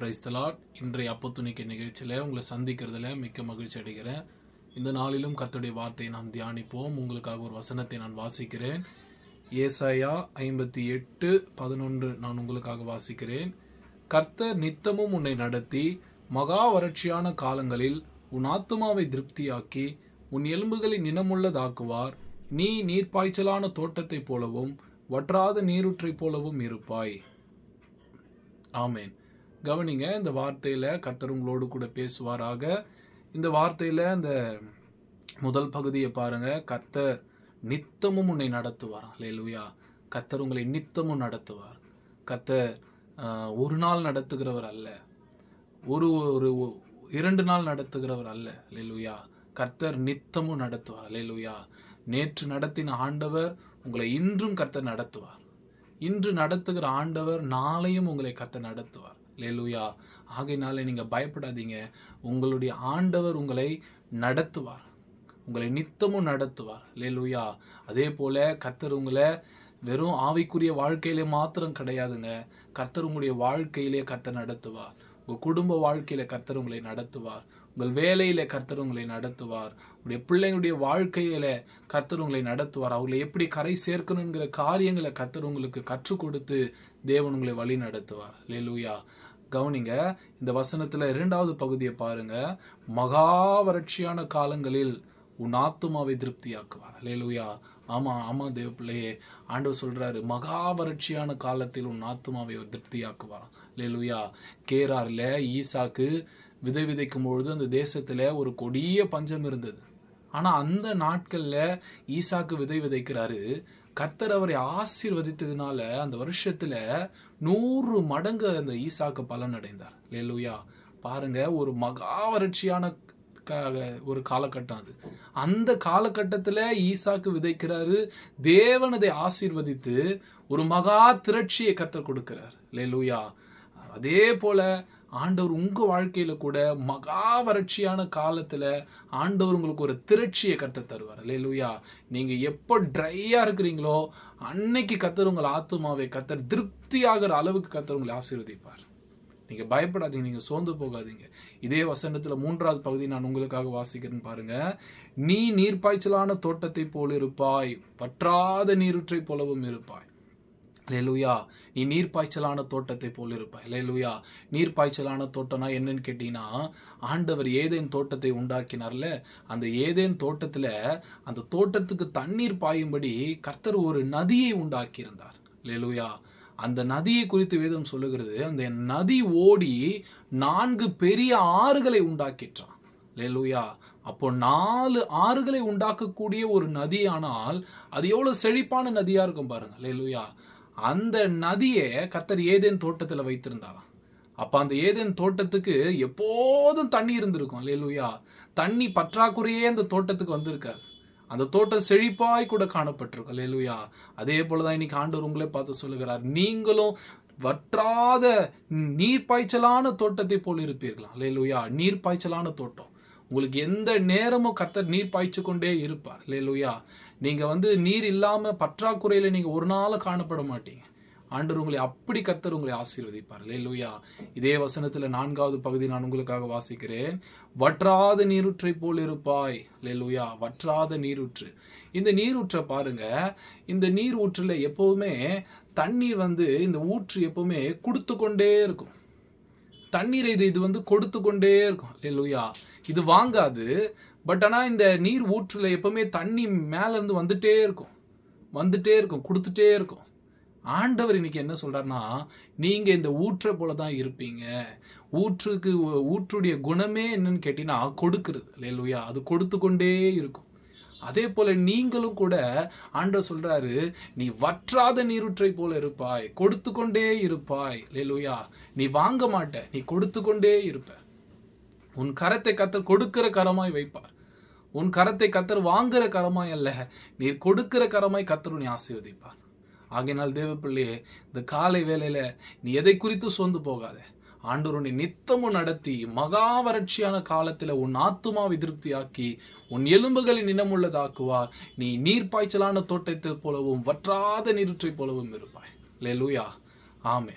Praise the Lord இன்றைய அப்பத்துணிக்கை நிகழ்ச்சியில் உங்களை சந்திக்கிறதுல மிக்க மகிழ்ச்சி அடைகிறேன். இந்த நாளிலும் கர்த்தருடைய வார்த்தையை நாம் தியானிப்போம். உங்களுக்காக ஒரு வசனத்தை நான் வாசிக்கிறேன். ஏசாயா ஐம்பத்தி எட்டு பதினொன்று நான் உங்களுக்காக வாசிக்கிறேன். கர்த்தர் நித்தமும் உன்னை நடத்தி மகா வறட்சியான காலங்களில் உன் ஆத்துமாவை திருப்தியாக்கி உன் எலும்புகளை நினமுள்ளதாக்குவார் நீ நீர்ப்பாய்ச்சலான தோட்டத்தைப் போலவும் வற்றாத நீரூற்றைப் போலவும் இருப்பாய். ஆமேன். கவனிங்க இந்த வார்த்தையில் கர்த்தர் உங்களோடு கூட பேசுவாராக. இந்த வார்த்தையில் இந்த முதல் பகுதியை பாருங்க. கர்த்தர் நித்தமும் உன்னை நடத்துவார். லேலுயா கர்த்தர் உங்களை நித்தமும் நடத்துவார். கர்த்தர் ஒரு நாள் நடத்துகிறவர் அல்ல. ஒரு ஒரு இரண்டு நாள் நடத்துகிறவர் அல்ல. லேலுயா கர்த்தர் நித்தமும் நடத்துவார். லேலுயா நேற்று நடத்தின ஆண்டவர் உங்களை இன்றும் கர்த்தர் நடத்துவார். இன்று நடத்துகிற ஆண்டவர் நாளையும் உங்களை கர்த்தர் நடத்துவார். லேலுயா ஆகையினால நீங்க பயப்படாதீங்க. உங்களுடைய ஆண்டவர் உங்களை நடத்துவார். உங்களை நித்தமும் நடத்துவார். லேலுயா அதே போல கத்தர் உங்களை வெறும் ஆவிக்குரிய வாழ்க்கையிலே மாத்திரம் கிடையாதுங்க. கத்தர் உங்களுடைய வாழ்க்கையிலே கத்தர் நடத்துவார். உங்க குடும்ப வாழ்க்கையில கர்த்தர் உங்களை நடத்துவார். உங்கள் வேலையில கர்த்தர் உங்களை நடத்துவார். உங்களுடைய பிள்ளைங்களுடைய வாழ்க்கையில கர்த்தர் உங்களை நடத்துவார். அவங்களை எப்படி கரை சேர்க்கணுங்கிற காரியங்களை கர்த்தர் உங்களுக்கு கற்றுக் கொடுத்து தேவன் உங்களை வழி நடத்துவார் லேலூயா கவனிங்க இந்த வசனத்தில் இரண்டாவது பகுதியை பாருங்க. மகா வறட்சியான காலங்களில் உன் ஆத்துமாவை திருப்தியாக்குவார். லேலுயா ஆமாம் ஆமாம் தேவ பிள்ளையே ஆண்டவர் சொல்கிறாரு மகா வறட்சியான காலத்தில் உன் ஆத்துமாவை அவர் திருப்தியாக்குவார் லேலூயா கேரார்ல ஈசாக்கு விதை விதைக்கும் பொழுது அந்த தேசத்தில் ஒரு கொடிய பஞ்சம் இருந்தது. ஆனால் அந்த நாட்களில் ஈசாக்கு விதை விதைக்கிறாரு. கர்த்தர் அவரை ஆசீர்வதித்ததுனால அந்த வருஷத்தில் நூறு மடங்கு அந்த ஈசாக்கு பலன் அடைந்தார் லேலுயா பாருங்க ஒரு மகா வறட்சியான க- ஒரு காலகட்டம் அது. அந்த காலகட்டத்தில் ஈசாக்கு விதைக்கிறாரு. தேவனதை ஆசீர்வதித்து ஒரு மகா திரட்சியை கர்த்தர் கொடுக்கிறார். லேலுயா அதே போல ஆண்டவர் உங்கள் வாழ்க்கையில் கூட மகா வறட்சியான காலத்தில் ஆண்டவர் உங்களுக்கு ஒரு திரட்சியை கத்த தருவார். இல்லை லூயா நீங்கள் எப்போ ட்ரையாக இருக்கிறீங்களோ அன்னைக்கு கத்தர் உங்கள் ஆத்துமாவை கத்தர் திருப்தியாகிற அளவுக்கு கத்தர் உங்களை ஆசீர்வதிப்பார். நீங்கள் பயப்படாதீங்க நீங்கள் சோர்ந்து போகாதீங்க. இதே வசனத்தில் மூன்றாவது பகுதி நான் உங்களுக்காக வாசிக்கிறேன் பாருங்க. நீ நீர்ப்பாய்ச்சலான தோட்டத்தை போல இருப்பாய் பற்றாத நீருற்றை போலவும் இருப்பாய். லேலுயா நீ நீர்ப்பாய்ச்சலான தோட்டத்தை போல் இருப்பாய் லேலுயா நீர்ப்பாய்ச்சலான தோட்டம்னா என்னன்னு கேட்டீங்கன்னா ஆண்டவர் ஏதேன் தோட்டத்தை உண்டாக்கினார்ல அந்த ஏதேன் தோட்டத்துல அந்த தோட்டத்துக்கு தண்ணீர் பாயும்படி கர்த்தர் ஒரு நதியை உண்டாக்கியிருந்தார். லேலுயா அந்த நதியை குறித்து வேதம் சொல்லுகிறது அந்த நதி ஓடி நான்கு பெரிய ஆறுகளை உண்டாக்கிட்டான் லேலுயா அப்போ நாலு ஆறுகளை உண்டாக்கக்கூடிய ஒரு நதியானால் அது எவ்வளவு செழிப்பான நதியாக இருக்கும் பாருங்கள் லேலுயா அந்த நதியை கத்தர் ஏதேன் தோட்டத்தில் வைத்திருந்தாராம். அப்போ அந்த ஏதேன் தோட்டத்துக்கு எப்போதும் தண்ணி இருந்திருக்கும். இல்லையா தண்ணி பற்றாக்குறையே அந்த தோட்டத்துக்கு வந்திருக்காது. அந்த தோட்டம் செழிப்பாய் கூட காணப்பட்டிருக்கும். இல்லையா அதே போலதான் இன்னைக்கு ஆண்டவர் உங்களே பார்த்து சொல்லுகிறார். நீங்களும் வற்றாத நீர்ப்பாய்ச்சலான தோட்டத்தை போல் இருப்பீர்களாம் நீர் நீர்ப்பாய்ச்சலான தோட்டம். உங்களுக்கு எந்த நேரமும் கர்த்தர் நீர் பாய்ச்சி கொண்டே இருப்பார். லேலுயா நீங்கள் வந்து நீர் இல்லாமல் பற்றாக்குறையில் நீங்கள் ஒரு நாள் காணப்பட மாட்டீங்க. ஆண்டவர் உங்களை அப்படி கத்தர் உங்களை ஆசீர்வதிப்பார். லேலுயா இதே வசனத்தில் நான்காவது பகுதி நான் உங்களுக்காக வாசிக்கிறேன். வற்றாத நீரூற்றை போல் இருப்பாய். லேலுயா வற்றாத நீரூற்று. இந்த நீரூற்றை பாருங்க. இந்த நீர் ஊற்றில் எப்போவுமே தண்ணீர் வந்து இந்த ஊற்று எப்பவுமே கொடுத்து கொண்டே இருக்கும். தண்ணீரை இது இது வந்து கொடுத்து கொண்டே இருக்கும். இல்லையா இது வாங்காது. பட் ஆனால் இந்த நீர் ஊற்றுல எப்பவுமே தண்ணி மேலேருந்து வந்துட்டே இருக்கும். வந்துட்டே இருக்கும். கொடுத்துட்டே இருக்கும். ஆண்டவர் இன்னைக்கு என்ன சொல்கிறாருன்னா நீங்கள் இந்த ஊற்றை போல தான் இருப்பீங்க. ஊற்றுக்கு ஊற்றுடைய குணமே என்னன்னு கேட்டீங்கன்னா கொடுக்கிறது. இல்லையா அது கொடுத்து கொண்டே இருக்கும். அதே போல நீங்களும் கூட ஆண்டவர் சொல்றாரு நீ வற்றாத நீருற்றை போல இருப்பாய் கொடுத்து கொண்டே இருப்பாய். லேலுயா நீ வாங்க மாட்ட நீ கொடுத்து கொண்டே இருப்ப. உன் கரத்தை கத்தர் கொடுக்கிற கரமாய் வைப்பார். உன் கரத்தை கத்தர் வாங்குற கரமாய் அல்ல நீர் கொடுக்கிற கரமாய் கத்தர் நீ ஆசீர்வதிப்பார். ஆகையினால் தேவ பிள்ளையே இந்த காலை வேலையில நீ எதை குறித்து சோர்ந்து போகாத. ஆண்டவர் உன்னை நித்தமும் நடத்தி மகா வறட்சியான காலத்தில் உன் ஆத்துமாவை திருப்தியாக்கி உன் எலும்புகளை நினமுள்ளதாக்குவார். நீ நீர்ப்பாய்ச்சலான தோட்டத்தை போலவும் வற்றாத நீருற்றை போலவும் இருப்பாய். லேலூயா ஆமே